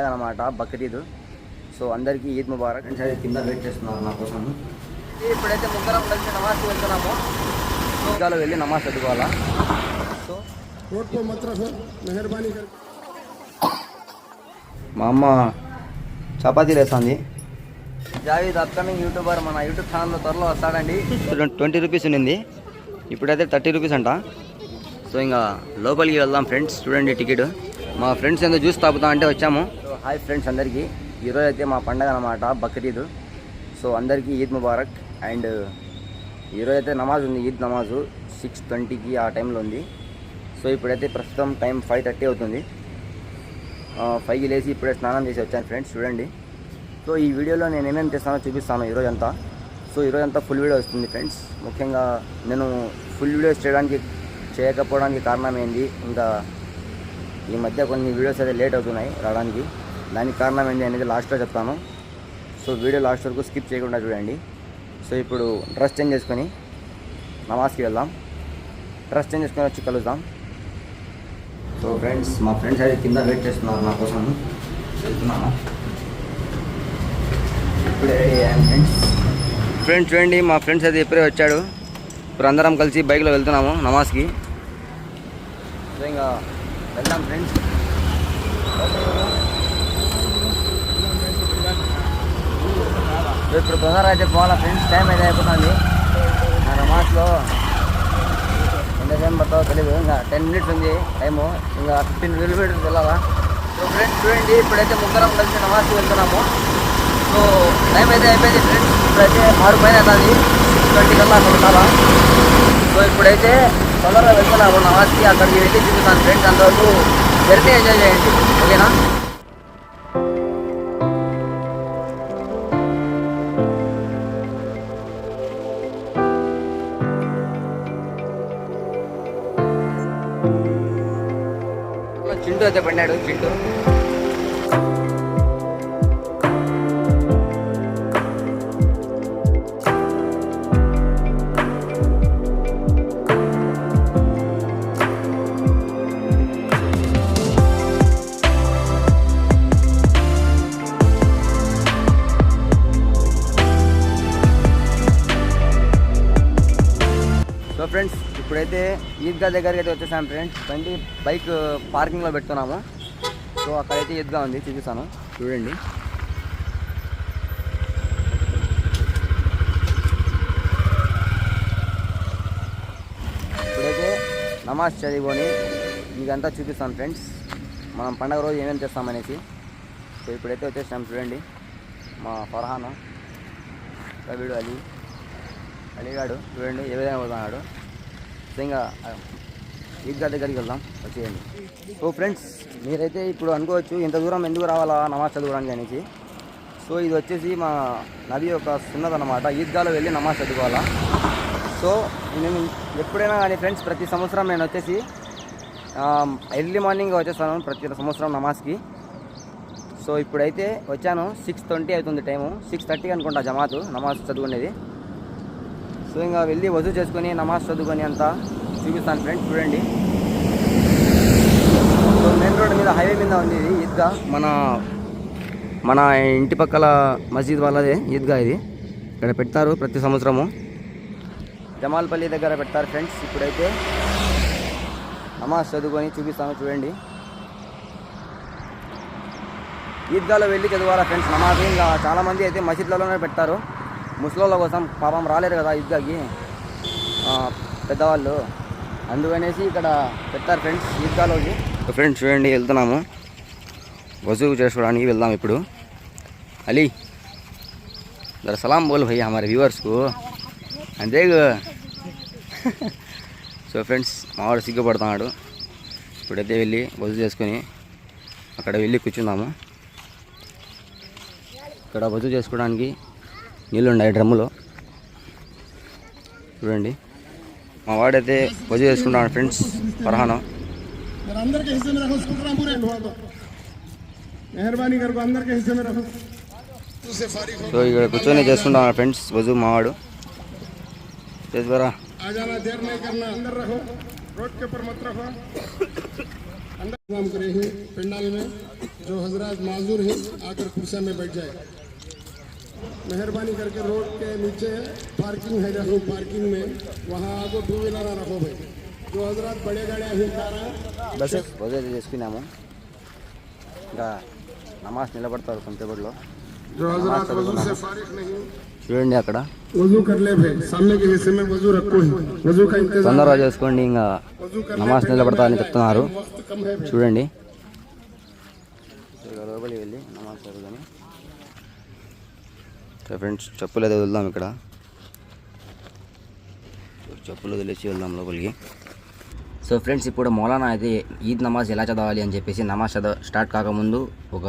అనమాట బక్రీద్. సో అందరికీ ఈద్ ముబారక్. అంటే కింద వెయిట్ చేస్తున్నారు నా కోసం. ఇప్పుడైతే ముగ్గురం కలిసి నమాజ్ వెళ్తున్నాము ఇంకాలో వెళ్ళి నమాజ్ చదువుకోవాలా? సో మా అమ్మ చపాతీ లేస్తుంది జావీద్ అప్కమింగ్ యూట్యూబర్ మన యూట్యూబ్ ఛానల్లో త్వరలో వస్తాడండి. ట్వంటీ రూపీస్ ఉన్నింది ఇప్పుడైతే థర్టీ రూపీస్ అంట. సో ఇంకా లోపలికి వెళ్దాం ఫ్రెండ్స్. చూడండి టికెట్. మా ఫ్రెండ్స్ ఏదో జ్యూస్ తాపుతా అంటే వచ్చాము. హాయ్ ఫ్రెండ్స్ అందరికీ. ఈరోజు అయితే మా పండగ అనమాట బక్రీద్. సో అందరికీ ఈద్ ముబారక్. అండ్ ఈరోజు అయితే నమాజ్ ఉంది ఈద్ నమాజు. సిక్స్ ట్వంటీకి ఆ టైంలో ఉంది. సో ఇప్పుడైతే ప్రస్తుతం టైం ఫైవ్ థర్టీ అవుతుంది. ఫైవ్కి లేచి ఇప్పుడే స్నానం చేసి వచ్చాను ఫ్రెండ్స్ చూడండి. సో ఈ వీడియోలో నేను ఏమేమి చేస్తానో చూపిస్తాను ఈరోజంతా సో ఈరోజంతా ఫుల్ వీడియో వస్తుంది ఫ్రెండ్స్. ముఖ్యంగా నేను ఫుల్ వీడియోస్ చేయడానికి చేయకపోవడానికి కారణం ఏంది? ఇంకా ఈ మధ్య కొన్ని వీడియోస్ అయితే లేట్ అవుతున్నాయి రావడానికి. దానికి కారణం ఏంటి అనేది లాస్ట్లో చెప్తాను. సో వీడియో లాస్ట్ వరకు స్కిప్ చేయకుండా చూడండి. సో ఇప్పుడు డ్రెస్ చేంజ్ చేసుకొని నమాజ్కి వెళ్దాం. డ్రెస్ చేంజ్ చేసుకొని వచ్చి కలుద్దాం. సో ఫ్రెండ్స్ మా ఫ్రెండ్స్ అయితే కింద వెయిట్ చేస్తున్నారు నా కోసం. వెళ్తున్నాను. ఇప్పుడే ఫ్రెండ్స్ ఫ్రెండ్స్ చూడండి మా ఫ్రెండ్స్ అయితే ఇప్పుడే వచ్చాడు. ఇప్పుడు అందరం కలిసి బైక్లో వెళ్తున్నాము నమాజ్కి. సో ఇంకా వెళ్దాం ఫ్రెండ్స్ సో ఇప్పుడు తొందరగా అయితే పోవాలా ఫ్రెండ్స్ టైం అయితే అయిపోతుంది. మన మాటలో ఎంత టైం పడుతుందో తెలియదు ఇంకా టెన్ మినిట్స్ ఉంది టైము. ఇంకా ఫిఫ్టీన్ కిలోమీటర్స్ వెళ్ళాలా? సో ఫ్రెండ్స్ చూడండి ఇప్పుడైతే ముగ్గురం కలిసి నమాజ్కి వెళ్తున్నాము. సో టైం అయితే అయిపోయింది ఫ్రెండ్స్ ఇప్పుడైతే ఆరు పైన అవుతుంది సిక్స్ ట్వంటీ కల్లా అక్కడ ఉండాలా సో ఇప్పుడైతే తొందరగా వెళ్తున్నాము నమాజ్కి అక్కడికి వెళ్ళి చూపిస్తాను ఫ్రెండ్స్ అంతవరకు జర్నీ ఎంజాయ్ చేయండి ఓకేనా? రోజు పడినాడు చింటూ ఈద్గా దగ్గరికి అయితే వచ్చేసాను ఫ్రెండ్స్. బండి బైక్ uh, పార్కింగ్లో పెడుతున్నాము సో అక్కడైతే ఈద్గా ఉంది చూపిస్తాను. చూడండి. ఇప్పుడైతే నమాజ్ చదివుకొని మీకంతా చూపిస్తాను ఫ్రెండ్స్. మనం పండగ రోజు ఏమేమి చేస్తామనేసి. సో ఇప్పుడైతే వచ్చేసాం చూడండి. మా ఫర్హాను కవిడు అలీ అలీగాడు చూడండి ఏ విధంగా పోతున్నాడు. సో ఈద్గా దగ్గరికి వెళ్దాం. వచ్చేయండి సో ఫ్రెండ్స్ మీరైతే ఇప్పుడు అనుకోవచ్చు ఇంత దూరం ఎందుకు రావాలా నమాజ్ చదువుకోవడానికి అనేసి. సో ఇది వచ్చేసి మా నది యొక్క సున్నత అనమాట ఈద్గాలో వెళ్ళి నమాజ్ చదువుకోవాలా. సో నేను ఎప్పుడైనా కానీ ఫ్రెండ్స్ ప్రతి సంవత్సరం నేను వచ్చేసి ఎర్లీ మార్నింగ్ వచ్చేస్తాను ప్రతి సంవత్సరం నమాజ్కి. సో ఇప్పుడైతే వచ్చాను సిక్స్ ట్వంటీ అవుతుంది టైము. సిక్స్ థర్టీ అనుకుంటా జమాతు నమాజ్ చదువుకునేది. సో ఇంకా వెళ్ళి వజూ చేసుకొని నమాజ్ చదువుకొని అంతా చూపిస్తాను ఫ్రెండ్స్ చూడండి. సో మెయిన్ రోడ్ మీద హైవే మీద ఉంది ఇది ఈద్గా. మన మన ఇంటి పక్కల మసీద్ వాళ్ళదే ఈద్గా ఇది. ఇక్కడ పెడతారు ప్రతి సంవత్సరము. జమాల్పల్లి దగ్గర పెడతారు ఫ్రెండ్స్ ఇప్పుడైతే. నమాజ్ చదువుకొని చూపిస్తాను చూడండి. ఈద్గాలో వెళ్ళి చదవాలా ఫ్రెండ్స్ నమాజ్. ఇంకా చాలామంది అయితే మసీద్లలోనే పెడతారు. ముసలోళ్ళ కోసం పాపం రాలేరు కదా ఈద్గాకి. పెద్దవాళ్ళు. అందుకనేసి ఇక్కడ పెట్టారు ఫ్రెండ్స్ ఈద్గాలోకి. ఫ్రెండ్స్ చూడండి వెళ్తున్నాము. వజూ చేసుకోవడానికి వెళ్దాం ఇప్పుడు. అలీ. జర సలాం బోల్ భయ్యా హమారే వ్యూవర్స్కు. అంతే సో ఫ్రెండ్స్ మావాడు సిగ్గుపడుతున్నాడు. ఇప్పుడైతే వెళ్ళి వసూ చేసుకొని అక్కడ వెళ్ళి కూర్చుందాము. ఇక్కడ వసూ చేసుకోవడానికి నీళ్ళు ఉన్నాయి డ్రమ్ములో చూడండి మా వాడైతే వజూ చేసుకుంటాడు ఫ్రెండ్స్ ఫర్హాను जरा अंदर के हिस्से में रखो उसको पूरा पूरे ढुआ दो मेहरबानी कर को अंदर के हिस्से में रखो उससे फारिग हो సో ఇక్కడ కూర్చొని చేసుకుంటాను ఫ్రెండ్స్ వజూ మావాడు చేసుకోరా आ जाना देर नहीं करना अंदर रखो रोड के ऊपर मत रखो अंदर काम करे हैं पंडाल में जो हजरत माजूर हैं आकर कुर्सा में बैठ जाए मेहरबानी करके रोड के नीचे पार्किंग है देखो पार्किंग में वहाँ आगो टू व्हीलर रखो भाई जो हजरत बड़े गाड़ियाँ हैं कारा బస్ రోజు అయితే చేసుకున్నాము ఇంకా నమాజ్ నిలబడతారు కొంతసేపట్లో जो हजरत वजू से फारिग नहीं చూడండి అక్కడ वजू कर ले भाई सामने के हिस्से में वजू रखो ही वजू का इंतजाम తొందరగా చేసుకోండి ఇంకా वजू कर నమాజ్ నిలబడతారని చెప్తున్నారు वक्त कम है भाई చూడండి ఇక లోపలికి వెళ్ళి నమాజ్ చదువుదాం సో ఫ్రెండ్స్ చెప్పులు అయితే వెళ్దాం ఇక్కడ. చెప్పులు వదిలేసి వెళ్దాం లోపలికి. సో ఫ్రెండ్స్ ఇప్పుడు మౌలానా అయితే ఈద్ నమాజ్ ఎలా చదవాలి అని చెప్పేసి నమాజ్ చదవ స్టార్ట్ కాకముందు ఒక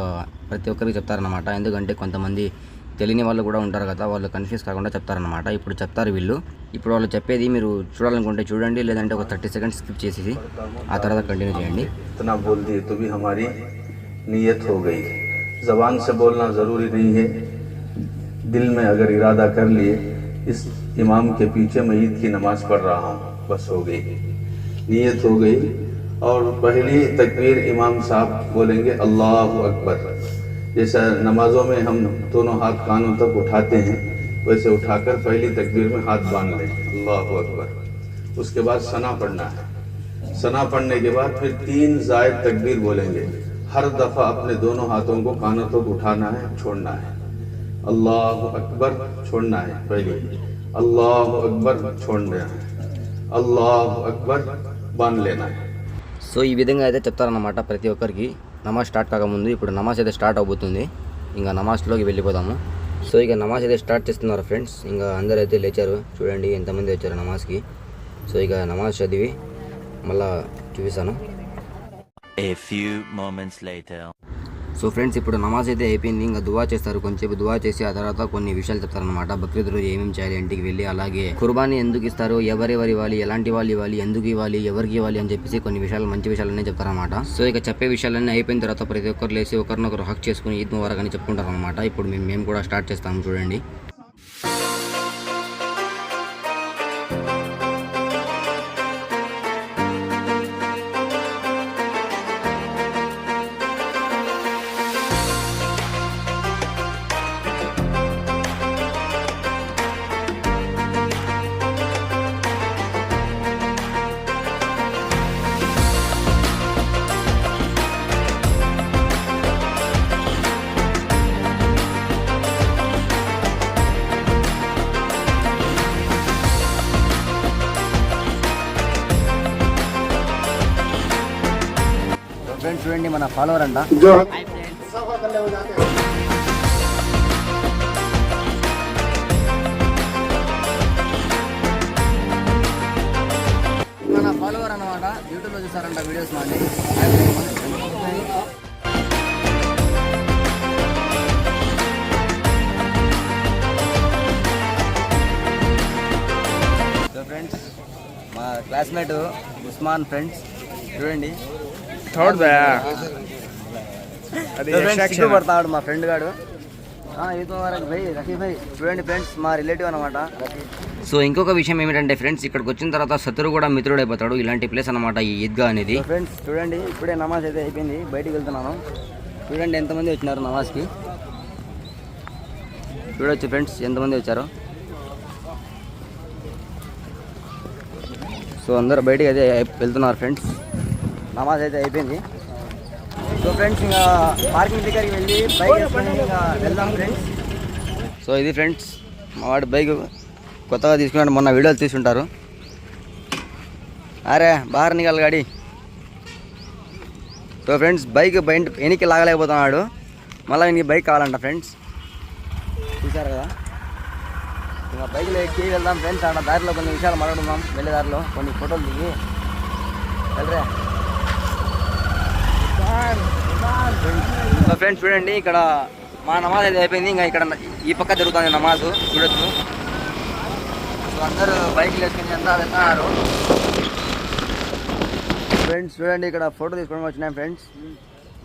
ప్రతి ఒక్కరికి చెప్తారనమాట ఎందుకంటే కొంతమంది తెలియని వాళ్ళు కూడా ఉంటారు కదా వాళ్ళు కన్ఫ్యూజ్ కాకుండా చెప్తారనమాట ఇప్పుడు చెప్తారు వీళ్ళు. ఇప్పుడు వాళ్ళు చెప్పేది మీరు చూడాలనుకుంటే చూడండి లేదంటే ఒక థర్టీ సెకండ్స్ స్కిప్ చేసి ఆ తర్వాత కంటిన్యూ చేయండి. ఇతనా నియత్ జబాన్ బోల్నా జరూరీ दिल में अगर इरादा कर लिए, इस इमाम के पीछे मैं ईद की नमाज़ पढ़ रहा हूँ। बस हो गई। नीयत हो गई और पहली तकबीर इमाम साहब बोलेंगे, अल्लाह अकबर। जैसा नमाजों में हम दोनों हाथ कानों तक उठाते हैं, वैसे उठाकर पहली तकबीर में हाथ बाँध लें। अल्लाह अकबर। उसके बाद सना पढ़ना है। सना पढ़ने के बाद फिर तीन जायद तकबीर बोलेंगे। हर दफ़ा अपने दोनों हाथों को कानों तक उठाना है, छोड़ना है। अल्लाह अकबर छोड़ना है पहले अल्लाह अकबर छोड़ना है अल्लाह अकबर बांध लेना है సో ఈ విధంగా అయితే చెప్తారన్నమాట ప్రతి ఒక్కరికి నమాజ్ స్టార్ట్ కాకముందు ఇప్పుడు నమాజ్ అయితే స్టార్ట్ అవబోతుంది ఇంకా నమాజ్లోకి వెళ్ళిపోదాము సో ఇక నమాజ్ అయితే స్టార్ట్ చేస్తున్నారు ఫ్రెండ్స్ ఇంకా అందరూ అయితే లేచారు చూడండి ఎంతమంది వచ్చారు నమాజ్కి సో ఇక నమాజ్ చదివి మళ్ళా చూపిస్తాను A few moments later. So friends ఇప్పుడు నమాజ్ అయితే అయిపోయింది. ఇంకా దువా చేస్తారు. కొంచెంసేపు దువా చేసి ఆ తర్వాత కొన్ని విషయాలు చెప్తారనమాట బక్రీద్ రోజు ఏమేమి చేయాలి ఇంటికి వెళ్ళి అలాగే కుర్బానీ ఎందుకు ఇస్తారు ఎవరెవరు ఇవ్వాలి ఎలాంటి వాళ్ళు ఇవ్వాలి ఎందుకు ఇవ్వాలి ఎవరికి ఇవ్వాలి అని చెప్పేసి కొన్ని విషయాలు మంచి విషయాలన్నీ చెప్తారనమాట సో ఇక చెప్పే విషయాలన్నీ అయిపోయిన తర్వాత ప్రతి ఒక్కరు లేసి ఒకరినొకరు హక్ చేసుకుని ఈద్ ముబారక్ అని చెప్పుకుంటారు అనమాట ఇప్పుడు మేము మేము కూడా స్టార్ట్ చేస్తాము చూడండి. ఫాలోవర్ అంట. మన ఫాలోవర్ అనమాట యూట్యూబ్లో చూసారంట వీడియోస్ మాది. ఫ్రెండ్స్ మా క్లాస్మేట్ ఉస్మాన్ ఫ్రెండ్స్ చూడండి. థర్డ్ బ్యా అది. సిగ్గుపడతాడు మా ఫ్రెండ్ గాడు. సో ఇంకొక విషయం ఏమిటంటే ఫ్రెండ్స్ ఇక్కడికి వచ్చిన తర్వాత శత్రు కూడా మిత్రుడైపోతాడు. ఇలాంటి ప్లేస్ అనమాట ఈ ఈద్గా అనేది. ఫ్రెండ్స్ చూడండి ఇప్పుడే నమాజ్ అయితే అయిపోయింది. బయటికి వెళ్తున్నాను. చూడండి ఎంతమంది వచ్చినారు నమాజ్కి. చూడొచ్చు ఫ్రెండ్స్ ఎంతమంది వచ్చారు. సో అందరూ బయటికి అయితే అయి- వెళ్తున్నారు ఫ్రెండ్స్ నమాజ్ అయితే అయిపోయింది. సో ఫ్రెండ్స్ ఇంకా పార్కింగ్ దగ్గరికి వెళ్ళి బైక్ ఇంకా వెళ్దాం ఫ్రెండ్స్. సో ఇది ఫ్రెండ్స్ మా వాడి బైక్ కొత్తగా తీసుకున్నాడు మొన్న వీడియోలు తీసుకుంటారు అరే బాగా నిఘాలి గాడి. సో ఫ్రెండ్స్ బైక్ బయట వెనక్కి లాగలేకపోతున్నాడు. మళ్ళీ ఇంక బైక్ కావాలంట ఫ్రెండ్స్. చూసారు కదా? ఇంకా బైక్లో ఎక్కి వెళ్దాం ఫ్రెండ్స్ అక్కడ దారిలో కొన్ని విషయాలు మాట్లాడుకుందాం. వెళ్ళే దారిలో కొన్ని ఫోటోలు దిగి. వెళ్ళరే? ఫ్రెండ్స్ చూడండి ఇక్కడ మా నమాజ్ అయితే అయిపోయింది. ఇంకా ఇక్కడ ఈ పక్క జరుగుతుంది నమాజ్ చూడొచ్చు. సో అందరూ బైక్ వేసుకుని అంతా వెళ్తున్నారు? ఫ్రెండ్స్ చూడండి ఇక్కడ ఫోటో తీసుకోవడం వచ్చినాయి ఫ్రెండ్స్.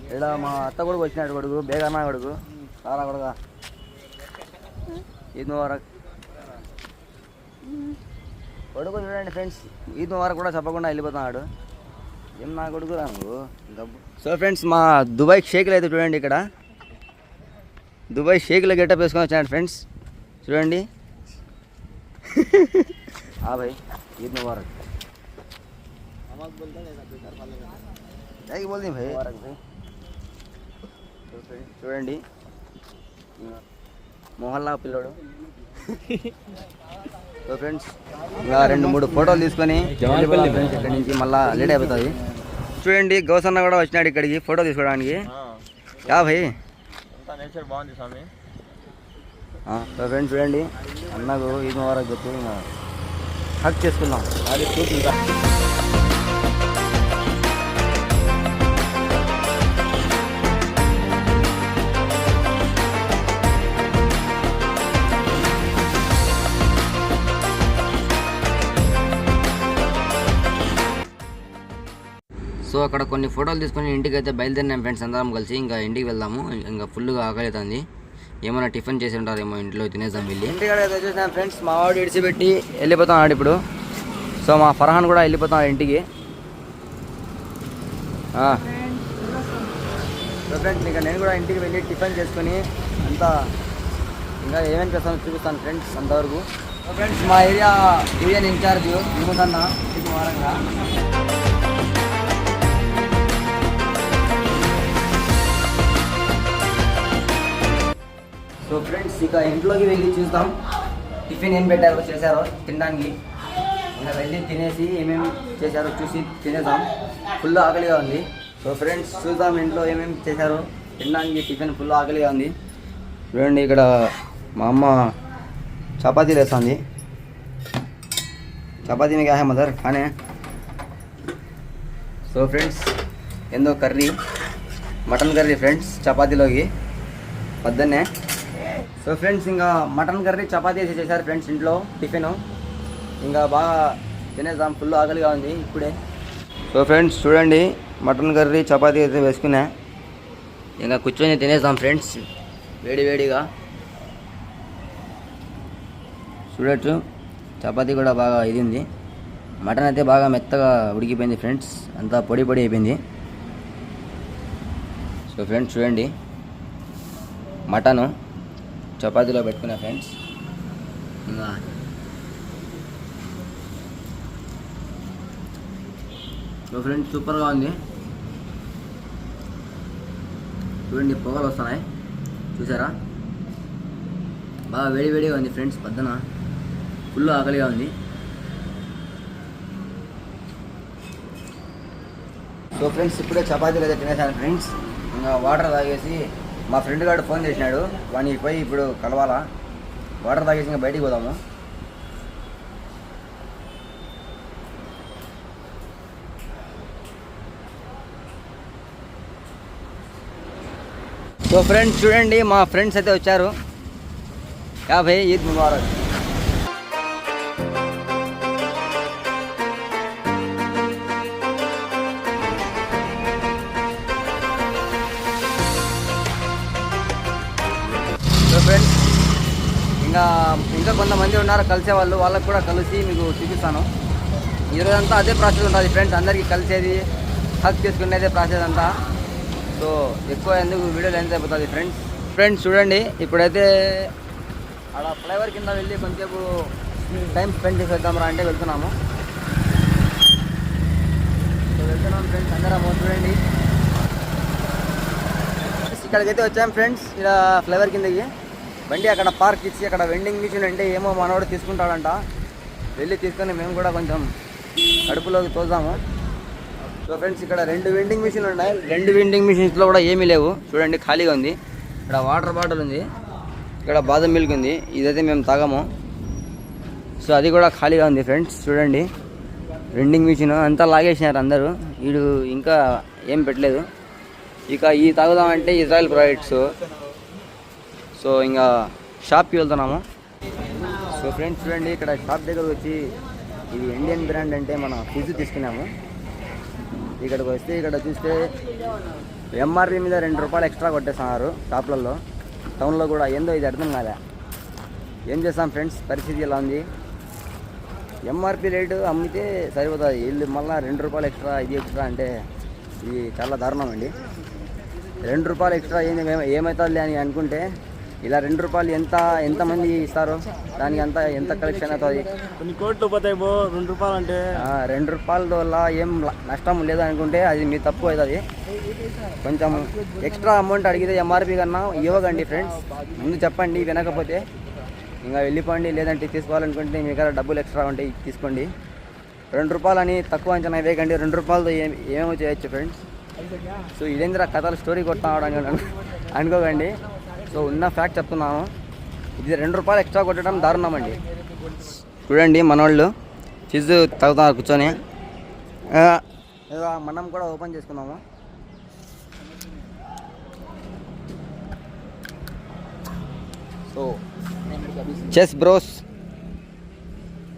ఇక్కడ మా అత్త కొడుకు వచ్చినాడు కొడుకు. బేగన్న కొడుకు. చాలా కొడుగా ఈద్ ముబారక్. కొడుకు చూడండి ఫ్రెండ్స్. ఈద్ ముబారక్ కూడా చెప్పకుండా వెళ్ళిపోతున్నాడు. ఏం నా కొడుకు రాను డబ్బు సో ఫ్రెండ్స్ మా దుబాయ్ షేక్లు అయితే చూడండి ఇక్కడ. దుబాయ్ షేక్లో గెటప్ వేసుకొని వచ్చాను ఫ్రెండ్స్. చూడండి. ఆ భయ్ ఈద్ ముబారక్. బోల్ది భాయ్ చూడండి. మొహల్లా పిల్లడు. సో ఫ్రెండ్స్ ఇంకా రెండు మూడు ఫోటోలు తీసుకొని ఇక్కడి నుంచి మళ్ళీ లేట్ అయిపోతుంది. చూడండి గౌసన్న కూడా వచ్చినాడు ఇక్కడికి ఫోటో తీసుకోవడానికి. యా భాయ్ నేచర్ బాగుంది స్వామి. ఆ, సో ఫ్రెండ్స్ చూడండి అన్నకు ఈద్ ముబారక్ చెప్పి హక్ చేసుకుందాం. అది చూసుకుంటా సో అక్కడ కొన్ని ఫోటోలు తీసుకొని ఇంటికి అయితే బయలుదేరినాం ఫ్రెండ్స్ అందరం కలిసి. ఇంకా ఇంటికి వెళ్దాము. ఇంకా ఫుల్గా ఆకలితుంది. ఏమైనా టిఫిన్ చేసి ఉంటారేమో ఇంట్లో తినేద్దాం వెళ్ళి. ఇంటికాడ అయితే ఫ్రెండ్స్. మా వాడు ఇడిచిపెట్టి వెళ్ళిపోతాం ఇప్పుడు. సో మా ఫర్హాన్ కూడా వెళ్ళిపోతాం ఇంటికి. ఫ్రెండ్స్ ఇంకా నేను కూడా ఇంటికి వెళ్ళి టిఫిన్ చేసుకొని అంతా ఇంకా ఏమేమి చేస్తానో చూపిస్తాను ఫ్రెండ్స్ అంతవరకు. ఫ్రెండ్స్ మా ఏరియా డివిజన్ ఇన్ఛార్జ్ విమోదన్న ఇంటికి వారంగా సో ఫ్రెండ్స్ ఇక ఇంట్లోకి వెళ్ళి చూస్తాం టిఫిన్ ఏం పెట్టారో చేశారో తినడానికి. ఇంకా వెళ్ళి తినేసి ఏమేమి చేశారో చూసి తినేద్దాం. ఫుల్ ఆకలిగా ఉంది. సో ఫ్రెండ్స్ చూద్దాం ఇంట్లో ఏమేమి చేశారో తినడానికి. టిఫిన్ ఫుల్ ఆకలిగా ఉంది. చూడండి ఇక్కడ మా అమ్మ చపాతీలు వేస్తుంది చపాతీ మీకు హై మదర్ కానీ. సో ఫ్రెండ్స్ ఏందో కర్రీ. మటన్ కర్రీ ఫ్రెండ్స్ చపాతీలోకి. పొద్దున్నే సో ఫ్రెండ్స్ ఇంకా మటన్ కర్రీ చపాతీ వేసి చేశారు ఫ్రెండ్స్ ఇంట్లో టిఫిన్ ఇంకా బాగా తినేద్దాం ఫుల్ ఆకలిగా ఉంది ఇప్పుడే. సో ఫ్రెండ్స్ చూడండి మటన్ కర్రీ చపాతీ అయితే వేసుకున్నా. ఇంకా కూర్చొని తినేద్దాం ఫ్రెండ్స్ వేడి వేడిగా. చూడొచ్చు చపాతీ కూడా బాగా ఇది ఉంది మటన్ అయితే బాగా మెత్తగా ఉడికిపోయింది ఫ్రెండ్స్ అంతా పొడి పొడి అయిపోయింది. సో ఫ్రెండ్స్ చూడండి మటను చపాతీలో పెట్టుకున్నా ఫ్రెండ్స్. ఇంకా సో ఫ్రెండ్స్ సూపర్గా ఉంది. చూడండి పొగలు వస్తున్నాయి. చూసారా? బాగా వేడి వేడిగా ఉంది ఫ్రెండ్స్ పొద్దున. ఫుల్ ఆకలిగా ఉంది. సో ఫ్రెండ్స్ ఇప్పుడే చపాతీలు అయితే తినేసాను ఫ్రెండ్స్. ఇంకా వాటర్ తాగేసి మా ఫ్రెండ్ గారు ఫోన్ చేసినాడు వానికి పోయి ఇప్పుడు కలవాలా? వాటర్ తాగేసి ఇంకా బయటికి పోదాము. సో ఫ్రెండ్స్ చూడండి మా ఫ్రెండ్స్ అయితే వచ్చారు. యాభై ఈద్ ముబారక్. ఇంకా కొంతమంది ఉన్నారు కలిసే వాళ్ళు వాళ్ళకి కూడా కలిసి మీకు చూపిస్తాను. ఈరోజంతా అదే ప్రాసెస్ ఉంటుంది ఫ్రెండ్స్ అందరికీ కలిసేది హక్ చేసుకునేదే ప్రాసెస్ అంతా. సో ఎక్కువ ఎందుకు వీడియో లెన్స్ అయిపోతుంది ఫ్రెండ్స్ ఫ్రెండ్స్ చూడండి. ఇప్పుడైతే అక్కడ ఫ్లైఓవర్ కింద వెళ్ళి కొంచెంసేపు టైం స్పెండ్ చేసి వద్దాం రా అంటే వెళ్తున్నాము. సో వెళ్తున్నాం ఫ్రెండ్స్ అందరం చూడండి. ఇక్కడికైతే వచ్చాము ఫ్రెండ్స్ ఇక్కడ ఫ్లైఓవర్ కిందకి. బండి అక్కడ పార్క్ ఇచ్చి అక్కడ వెండింగ్ మిషన్ అంటే ఏమో మనవాడు తీసుకుంటాడంట. వెళ్ళి తీసుకొని మేము కూడా కొంచెం కడుపులోకి తోద్దాము సో ఫ్రెండ్స్ ఇక్కడ రెండు వెండింగ్ మిషన్ ఉన్నాయి. రెండు వెండింగ్ మిషన్స్లో కూడా ఏమీ లేవు. చూడండి ఖాళీగా ఉంది. ఇక్కడ వాటర్ బాటిల్ ఉంది. ఇక్కడ బాదం మిల్క్ ఉంది. ఇదైతే మేము తాగము. సో అది కూడా ఖాళీగా ఉంది ఫ్రెండ్స్ చూడండి. వెండింగ్ మిషన్ అంతా లాగేసినారు అందరూ. వీడు ఇంకా ఏం పెట్టలేదు. ఇక ఈ తాగుదామంటే ఇజ్రాయెల్ ప్రాజెక్ట్స్ సో ఇంకా షాప్కి వెళ్తున్నాము. సో ఫ్రెండ్స్ చూడండి ఇక్కడ షాప్ దగ్గర వచ్చి ఇది ఇండియన్ బ్రాండ్ అంటే మనం ఫిజ్ తీసుకున్నాము. ఇక్కడికి వస్తే ఇక్కడ చూస్తే ఎంఆర్పి మీద రెండు రూపాయలు ఎక్స్ట్రా కొట్టేస్తున్నారు షాప్లలో. టౌన్లో కూడా ఏందో ఇది అర్థం కాలే. ఏం చేస్తాం ఫ్రెండ్స్? పరిస్థితి ఎలా ఉంది? ఎంఆర్పి రేటు అమ్మితే సరిపోతుంది. వీళ్ళు మళ్ళీ రెండు రూపాయలు ఎక్స్ట్రా ఇది ఎక్స్ట్రా అంటే ఇది చాలా దారుణం అండి. రెండు రూపాయలు ఎక్స్ట్రా ఏంది? ఏమ- ఏమవుతుంది అని అనుకుంటే ఇలా రెండు రూపాయలు ఎంత ఎంతమంది ఇస్తారు? దానికి అంత ఎంత కలెక్షన్ అవుతుంది? కొన్ని కోట్లు పోతాయి బో రెండు రూపాయలు అంటే. రెండు రూపాయల వల్ల ఏం నష్టం లేదనుకుంటే అది మీ తప్పు అవుతుంది. కొంచెం ఎక్స్ట్రా అమౌంట్ అడిగితే ఎంఆర్పి కన్నా ఇవ్వకండి ఫ్రెండ్స్ ముందు చెప్పండి వినకపోతే ఇంకా వెళ్ళిపోండి లేదంటే తీసుకోవాలనుకుంటే మీ దగ్గర డబ్బులు ఎక్స్ట్రా ఉంటే తీసుకోండి. రెండు రూపాయలు అని తక్కువ అంచనా వేయకండి రెండు రూపాయలతో ఏం ఏమేమో చేయొచ్చు ఫ్రెండ్స్ సో ఇదేంద్ర కథలు స్టోరీ కొట్టాడు అని అనుకోకండి. సో ఉన్న ఫ్యాక్ట్ చెప్తున్నాను. ఇది రెండు రూపాయలు ఎక్స్ట్రా కొట్టడం దారుణమండి చూడండి మనోళ్ళు ఫిజ్ తాగుతున్నారు కూర్చొని. మనం కూడా ఓపెన్ చేసుకున్నాము so chess bros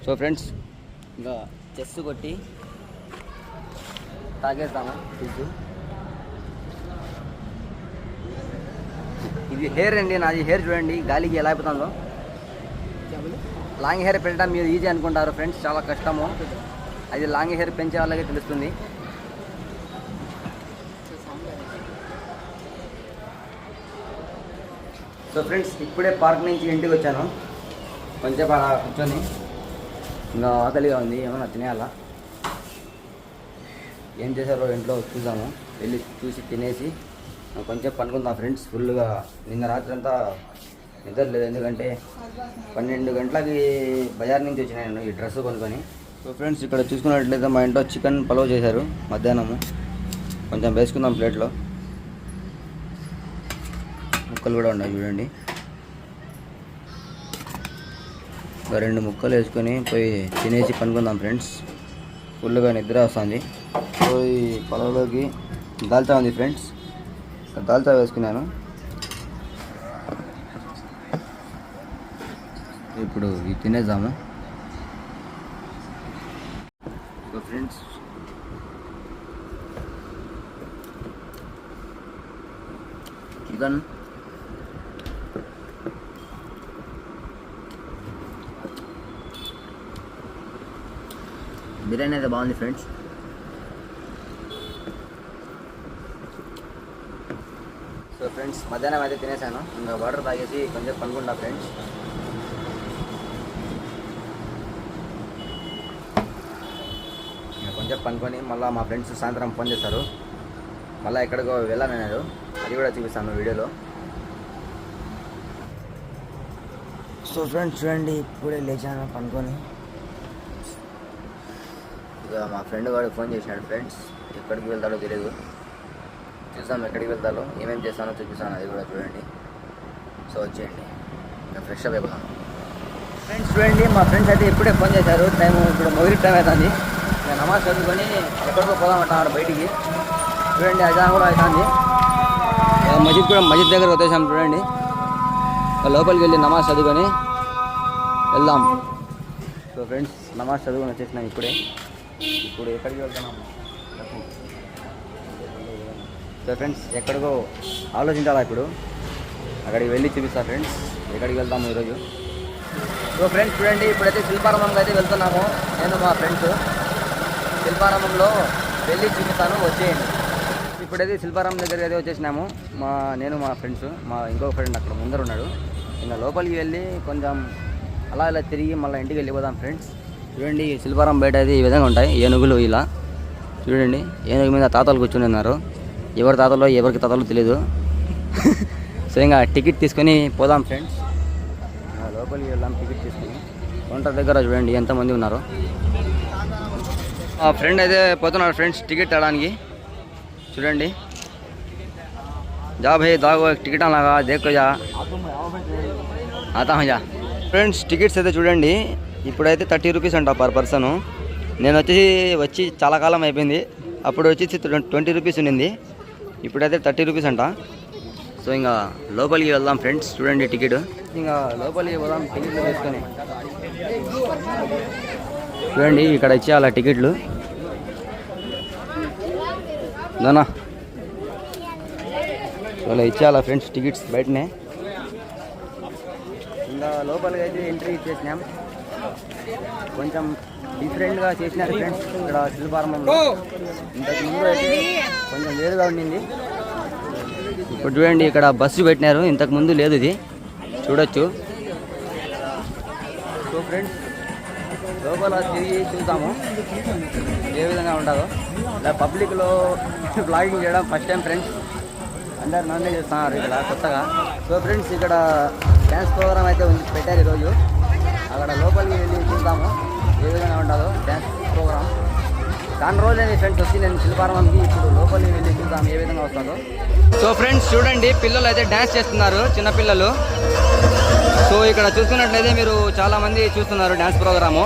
so friends ఇంకా చెస్ కొట్టి తాగేస్తాము ఫిజ్ ఇది హెయిర్ అండి నాది హెయిర్ చూడండి గాలికి ఎలా అయిపోతుందో. లాంగ్ హెయిర్ పెట్టడం మీరు ఈజీ అనుకుంటారు ఫ్రెండ్స్ చాలా కష్టము. అది లాంగ్ హెయిర్ పెంచే వాళ్ళకే తెలుస్తుంది. సో ఫ్రెండ్స్ ఇప్పుడే పార్క్ నుంచి ఇంటికి వచ్చాను. కొంచెం అలా కూర్చొని. ఇంకా ఆకలిగా ఉంది ఏమైనా తినేయాలా? ఏం చేశారో ఇంట్లో చూసాము వెళ్ళి చూసి తినేసి కొంచెం పనుకుందాం ఫ్రెండ్స్ ఫుల్గా నిన్న రాత్రి అంతా నిద్ర లేదు ఎందుకంటే పన్నెండు గంటలకి బజార్ నుంచి వచ్చిన నేను ఈ డ్రెస్ కొనుక్కొని. సో ఫ్రెండ్స్ ఇక్కడ చూసుకున్నట్లయితే మా ఇంట్లో చికెన్ పలావ్ చేశారు మధ్యాహ్నము. కొంచెం వేసుకుందాం ప్లేట్లో. ముక్కలు కూడా ఉన్నాయి చూడండి. ఒక రెండు ముక్కలు వేసుకొని పోయి తినేసి పనుకుందాం ఫ్రెండ్స్. ఫుల్గా నిద్ర వస్తుంది. సో ఈ పొలంలోకి దాల్చా ఉంది ఫ్రెండ్స్. దాల్చా వేసుకున్నాను. ఇప్పుడు ఇది తినేద్దాము. So friends chicken. బిర్యానీ అయితే బాగుంది ఫ్రెండ్స్ సో ఫ్రెండ్స్ మధ్యాహ్నం అయితే తినేసాను ఇంకా వాటర్ తాగేసి కొంచెం పనుకుంటా ఫ్రెండ్స్. కొంచెం పనుకొని మళ్ళీ మా ఫ్రెండ్స్ సాయంత్రం ఫోన్ చేస్తారు మళ్ళీ ఎక్కడికో వెళ్ళాలన్నారు అది కూడా చూపిస్తాను వీడియోలో. సో ఫ్రెండ్స్ చూడండి ఇప్పుడే లేచాను పనుకొని. ఇక మా ఫ్రెండ్ వాడు ఫోన్ చేసినాడు ఫ్రెండ్స్. ఎక్కడికి వెళ్తాడో తెలియదు చూసాం ఎక్కడికి వెళ్తాలో ఏమేమి చేస్తానో చూపిస్తాను అది కూడా చూడండి. సో వచ్చేయండి. ఇంకా ఫ్రెష్ అప్ అయిపోతాను ఫ్రెండ్స్ చూడండి మా ఫ్రెండ్స్ అయితే ఇప్పుడే ఫోన్ చేశారు. టైం ఇప్పుడు మొదటి టైం అవుతుంది. ఇంకా నమాజ్ చదువుకొని ఎక్కడికో పోదామంటున్నారు బయటికి. చూడండి అజాన్ కూడా అవుతుంది ఇక మసీద్ కూడా మసీద్ దగ్గర వచ్చేసాం చూడండి. లోపలికి వెళ్ళి నమాజ్ చదువుకొని వెళ్దాం. సో ఫ్రెండ్స్ నమాజ్ చదువుకొని వచ్చేసినాం ఇప్పుడే. ఇప్పుడు ఎక్కడికి వెళ్తున్నాం? సో ఫ్రెండ్స్ ఎక్కడికో ఆలోచించాలా ఇప్పుడు? అక్కడికి వెళ్ళి చూపిస్తా ఫ్రెండ్స్ ఎక్కడికి వెళ్తాము ఈరోజు? సో ఫ్రెండ్స్ చూడండి ఇప్పుడైతే శిల్పారామంకి అయితే వెళ్తున్నాము. నేను మా ఫ్రెండ్స్ శిల్పారామంలో వెళ్ళి చూపిస్తాను వచ్చేయండి. ఇప్పుడైతే శిల్పారామం దగ్గరికి అయితే వచ్చేసినాము. మా నేను మా ఫ్రెండ్స్ మా ఇంకో ఫ్రెండ్ అక్కడ ముందర ఉన్నాడు. ఇంకా లోపలికి వెళ్ళి కొంచెం అలా ఇలా తిరిగి మళ్ళీ ఇంటికి వెళ్ళిపోదాం ఫ్రెండ్స్ చూడండి శిల్పారం శిల్పారామం బయట అయితే ఈ విధంగా ఉంటాయి. ఏనుగులు ఇలా. చూడండి ఏనుగు మీద తాతలు కూర్చుని ఉన్నారు. ఎవరి తాతలో ఎవరికి తాతలో తెలియదు సో ఇంకా టికెట్ తీసుకొని పోదాం ఫ్రెండ్స్. లోపలికి వెళ్దాం టికెట్ తీసుకొని. కౌంటర్ దగ్గర చూడండి ఎంతమంది ఉన్నారు. మా ఫ్రెండ్ అయితే పోతున్నాడు ఫ్రెండ్స్ టికెట్ తేడానికి. చూడండి. జా భయ్ దాగో టికెట్ అలాగా దేకోజా ఆతామజా ఫ్రెండ్స్ టికెట్స్ అయితే చూడండి. ఇప్పుడైతే థర్టీ రూపీస్ అంట పర్ పర్సను. నేను వచ్చేసి వచ్చి చాలా కాలం అయిపోయింది. అప్పుడు వచ్చేసి ట్వంటీ రూపీస్ ఉండింది. ఇప్పుడైతే థర్టీ రూపీస్ అంట. సో ఇంకా లోపలికి వెళ్దాం ఫ్రెండ్స్ చూడండి టికెట్. ఇంకా లోపలికి వెళ్దాం టికెట్లు తీసుకొని. చూడండి ఇక్కడ ఇచ్చేయాల టికెట్లు. దానా అలా ఇచ్చేయాల ఫ్రెండ్స్ టికెట్స్ బయటనే. ఇంకా లోపలికి అయితే ఎంట్రీ ఇచ్చేసినాం. కొంచెం డిఫరెంట్గా చేసినారు ఫ్రెండ్స్ ఇక్కడ శిల్పారంభంలో. ఇంతకు ముందు అయితే కొంచెం వేరుగా ఉండింది ఇప్పుడు చూడండి ఇక్కడ బస్సు పెట్టినారు. ఇంతకు ముందు లేదు ఇది. చూడొచ్చు. సో ఫ్రెండ్స్ లోపల తిరిగి చూద్దాము. ఏ విధంగా ఉండదో ఇలా పబ్లిక్లో బ్లాగింగ్ చేయడం ఫస్ట్ టైం ఫ్రెండ్స్ అందరు నన్నే చేస్తున్నారు ఇక్కడ కొత్తగా. సో ఫ్రెండ్స్ ఇక్కడ డ్యాన్స్ ప్రోగ్రామ్ అయితే ఉంది పెట్టారు ఈరోజు. అక్కడ లోపలికి వెళ్ళి చూద్దాము. ఏ విధంగా ఉండదో డ్యాన్స్ ప్రోగ్రామ్ దాని రోజు ఫ్రెండ్స్ వచ్చి నేను శిల్పారామంకి ఇప్పుడు లోపలికి వెళ్ళి చూద్దాం ఏ విధంగా వస్తుందో. సో ఫ్రెండ్స్ చూడండి పిల్లలు అయితే డ్యాన్స్ చేస్తున్నారు చిన్నపిల్లలు సో ఇక్కడ చూస్తున్నట్లయితే మీరు చాలా మంది చూస్తున్నారు డ్యాన్స్ ప్రోగ్రాము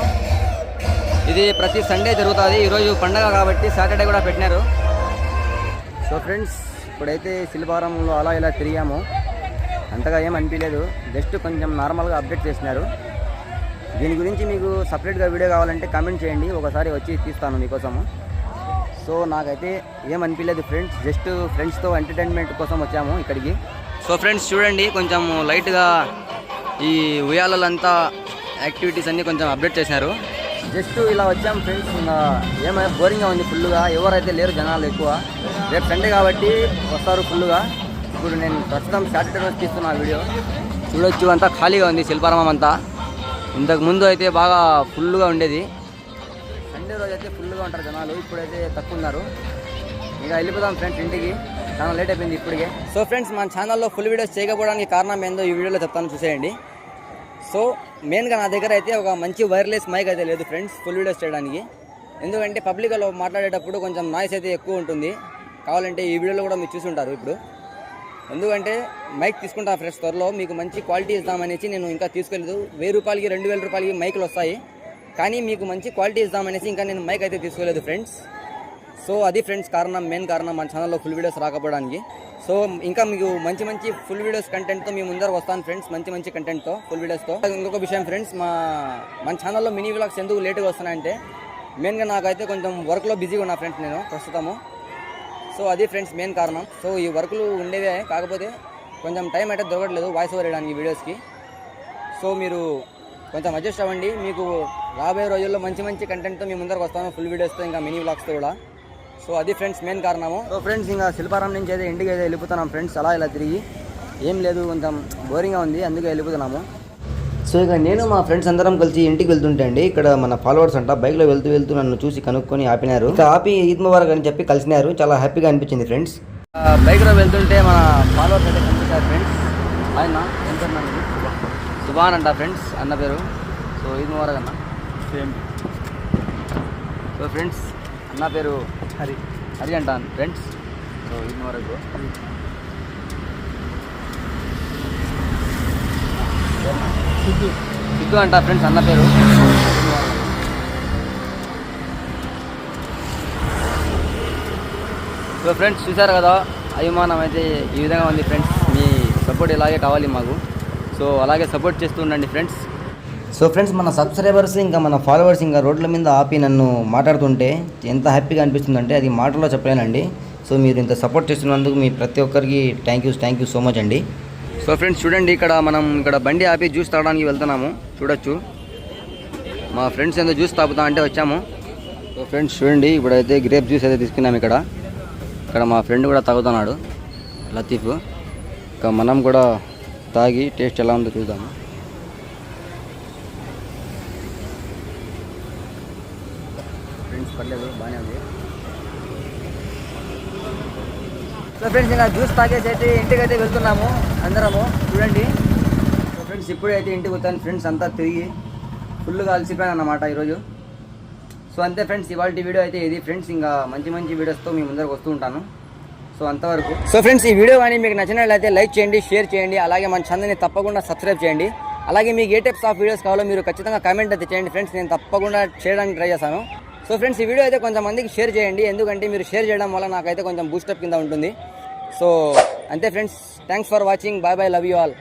ఇది ప్రతి సండే జరుగుతుంది ఈరోజు పండగ కాబట్టి సాటర్డే కూడా పెట్టినారు. సో ఫ్రెండ్స్ ఇప్పుడైతే శిల్పారంలో అలా ఇలా తిరిగాము. అంతగా ఏం అనిపించలేదు. జస్ట్ కొంచెం నార్మల్గా అప్డేట్ చేసినారు దీని గురించి మీకు సపరేట్గా వీడియో కావాలంటే కామెంట్ చేయండి. ఒకసారి వచ్చి తీస్తాను మీకోసము. సో నాకైతే ఏం అనిపించలేదు ఫ్రెండ్స్. జస్ట్ ఫ్రెండ్స్తో ఎంటర్టైన్మెంట్ కోసం వచ్చాము ఇక్కడికి. సో ఫ్రెండ్స్ చూడండి కొంచెం లైట్గా ఈ ఉయ్యాలలంతా యాక్టివిటీస్ అన్నీ కొంచెం అప్డేట్ చేశారు. జస్ట్ ఇలా వచ్చాము ఫ్రెండ్స్. ఇంకా ఏమైనా బోరింగ్గా ఉంది ఫుల్గా ఎవరైతే లేరు జనాలు ఎక్కువ. రేపు సండే కాబట్టి వస్తారు ఫుల్గా ఇప్పుడు నేను ప్రస్తుతం సాటర్డే రోజు తీస్తున్నా వీడియో. చూడొచ్చు అంతా ఖాళీగా ఉంది శిల్పారామం అంతా. ఇంతకుముందు అయితే బాగా ఫుల్గా ఉండేది. సండే రోజు అయితే ఫుల్గా ఉంటారు జనాలు ఇప్పుడైతే తక్కువ ఉన్నారు. ఇంకా వెళ్ళిపోదాం ఫ్రెండ్స్ ఇంటికి. చాలా లేట్ అయిపోయింది ఇప్పటికే. సో ఫ్రెండ్స్ మన ఛానల్లో ఫుల్ వీడియోస్ చేయకపోవడానికి కారణం ఏందో ఈ వీడియోలో చెప్తాను చూసేయండి. సో మెయిన్గా నా దగ్గర అయితే ఒక మంచి వైర్లెస్ మైక్ అయితే లేదు ఫ్రెండ్స్ ఫుల్ వీడియోస్ చేయడానికి. ఎందుకంటే పబ్లిక్లో మాట్లాడేటప్పుడు కొంచెం నాయిస్ అయితే ఎక్కువ ఉంటుంది. కావాలంటే ఈ వీడియోలో కూడా మీరు చూసి ఉంటారు ఇప్పుడు. ఎందుకంటే మైక్ తీసుకుంటా ఫ్రెండ్స్ త్వరలో. మీకు మంచి క్వాలిటీ ఇద్దామనేసి నేను ఇంకా తీసుకోలేదు. వెయ్యి రూపాయలకి రెండు వేల రూపాయలకి మైకులు వస్తాయి. కానీ మీకు మంచి క్వాలిటీ ఇద్దామనేసి ఇంకా నేను మైక్ అయితే తీసుకోలేదు ఫ్రెండ్స్ సో అది ఫ్రెండ్స్ కారణం మెయిన్ కారణం మన ఛానల్లో ఫుల్ వీడియోస్ రాకపోవడానికి. సో ఇంకా మీకు మంచి మంచి ఫుల్ వీడియోస్ కంటెంట్తో మీ ముందర వస్తాను ఫ్రెండ్స్ మంచి మంచి కంటెంట్తో ఫుల్ వీడియోస్తో ఇంకొక విషయం ఫ్రెండ్స్ మా మన ఛానల్లో మినీ వ్లాగ్స్ ఎందుకు లేట్గా వస్తున్నాయంటే మెయిన్గా నాకైతే కొంచెం వర్క్లో బిజీగా ఉన్నా ఫ్రెండ్స్ నేను ప్రస్తుతము. సో అది ఫ్రెండ్స్ మెయిన్ కారణం. సో ఈ వర్కులు ఉండేవే కాకపోతే కొంచెం టైం అయితే దొరకట్లేదు వాయిస్ ఓవర్ వేయడానికి వీడియోస్కి సో మీరు కొంచెం అడ్జస్ట్ అవ్వండి. మీకు రాబోయే రోజుల్లో మంచి మంచి కంటెంట్తో మీ ముందరకు వస్తాను ఫుల్ వీడియోస్తో ఇంకా మినీ వ్లాగ్స్తో కూడా. సో అది ఫ్రెండ్స్ మెయిన్ కారణము. సో ఫ్రెండ్స్ ఇంకా శిల్పారం నుంచి అయితే ఇంటికి అయితే వెళ్ళిపోతున్నాం ఫ్రెండ్స్ అలా ఇలా తిరిగి. ఏం లేదు కొంచెం బోరింగ్గా ఉంది అందుకే వెళ్ళిపోతున్నాము. సో ఇక నేను మా ఫ్రెండ్స్ అందరం కలిసి ఇంటికి వెళ్తుంటే అండి ఇక్కడ మన ఫాలోవర్స్ అంట బైక్లో వెళ్తూ వెళ్తూ నన్ను చూసి కనుక్కొని ఆపినారు. ఇక ఆపి ఈద్ ముబారక్ అని చెప్పి కలిసినారు చాలా హ్యాపీగా అనిపించింది ఫ్రెండ్స్ బైక్లో వెళ్తుంటే మన ఫాలోవర్స్ అయితే కనిపించారు ఫ్రెండ్స్ ఆయన నాది? సుభాన్ అంట ఫ్రెండ్స్ అన్న పేరు. సో ఈద్ ముబారక్ అన్న? సేమ్. సో ఫ్రెండ్స్ అన్న పేరు హరి. హరి అంటాను ఫ్రెండ్స్ సో ఈద్ ముబారక్ సిద్ధు సిద్ధు అంట ఫ్రెండ్స్ అన్న పేరు. సో ఫ్రెండ్స్ చూసారు కదా అభిమానం అయితే ఈ విధంగా ఉంది ఫ్రెండ్స్. మీ సపోర్ట్ ఇలాగే కావాలి మాకు. సో అలాగే సపోర్ట్ చేస్తూ ఉండండి ఫ్రెండ్స్. సో ఫ్రెండ్స్ మన సబ్స్క్రైబర్స్ ఇంకా మన ఫాలోవర్స్ ఇంకా రోడ్ల మీద ఆపి నన్ను మాట్లాడుతుంటే ఎంత హ్యాపీగా అనిపిస్తుందంటే అది మాటలో చెప్పలేనండి. సో మీరు ఇంత సపోర్ట్ చేస్తున్నందుకు మీ ప్రతి ఒక్కరికి thank you thank you so much అండి. సో ఫ్రెండ్స్ చూడండి ఇక్కడ మనం ఇక్కడ బండి ఆపి జ్యూస్ తాగడానికి వెళ్తున్నాము. చూడొచ్చు. మా ఫ్రెండ్స్ ఏదో జ్యూస్ తాగుతా అంటే వచ్చాము. సో ఫ్రెండ్స్ చూడండి ఇప్పుడైతే గ్రేప్ జ్యూస్ అయితే తీసుకున్నాము ఇక్కడ. ఇక్కడ మా ఫ్రెండ్ కూడా తాగుతున్నాడు లతీఫ్. ఇంకా మనం కూడా తాగి టేస్ట్ ఎలా ఉందో చూద్దాము ఫ్రెండ్స్ పర్లేదు బాగానే ఉంది. సో ఫ్రెండ్స్ ఇంకా జ్యూస్ ప్యాకేజ్ అయితే ఇంటికైతే వెళ్తున్నాము అందరము. చూడండి. సో ఫ్రెండ్స్ ఇప్పుడైతే ఇంటికి వచ్చాను. ఫ్రెండ్స్ అంతా తిరిగి ఫుల్గా అలసిపోయాను అన్నమాట ఈరోజు. సో అంతే ఫ్రెండ్స్ ఇవాళ వీడియో అయితే ఇది. ఫ్రెండ్స్ ఇంకా మంచి మంచి వీడియోస్తో మీ ముందరకు వస్తూ ఉంటాను. సో అంతవరకు. సో ఫ్రెండ్స్ ఈ వీడియో కానీ మీకు నచ్చినట్లయితే లైక్ చేయండి షేర్ చేయండి. అలాగే మన ఛానల్ని తప్పకుండా సబ్స్క్రైబ్ చేయండి. అలాగే మీకు ఏ టైప్స్ ఆఫ్ వీడియోస్ కావాలో మీరు ఖచ్చితంగా కామెంట్ అయితే చేయండి. ఫ్రెండ్స్ నేను తప్పకుండా చేయడానికి ట్రై చేస్తాను. సో ఫ్రెండ్స్ ఈ వీడియో అయితే కొంతమందికి షేర్ చేయండి. ఎందుకంటే మీరు షేర్ చేయడం వల్ల నాకైతే కొంచెం బూస్టప్ కింద ఉంటుంది. సో అంతే friends. Thanks for watching bye bye love you all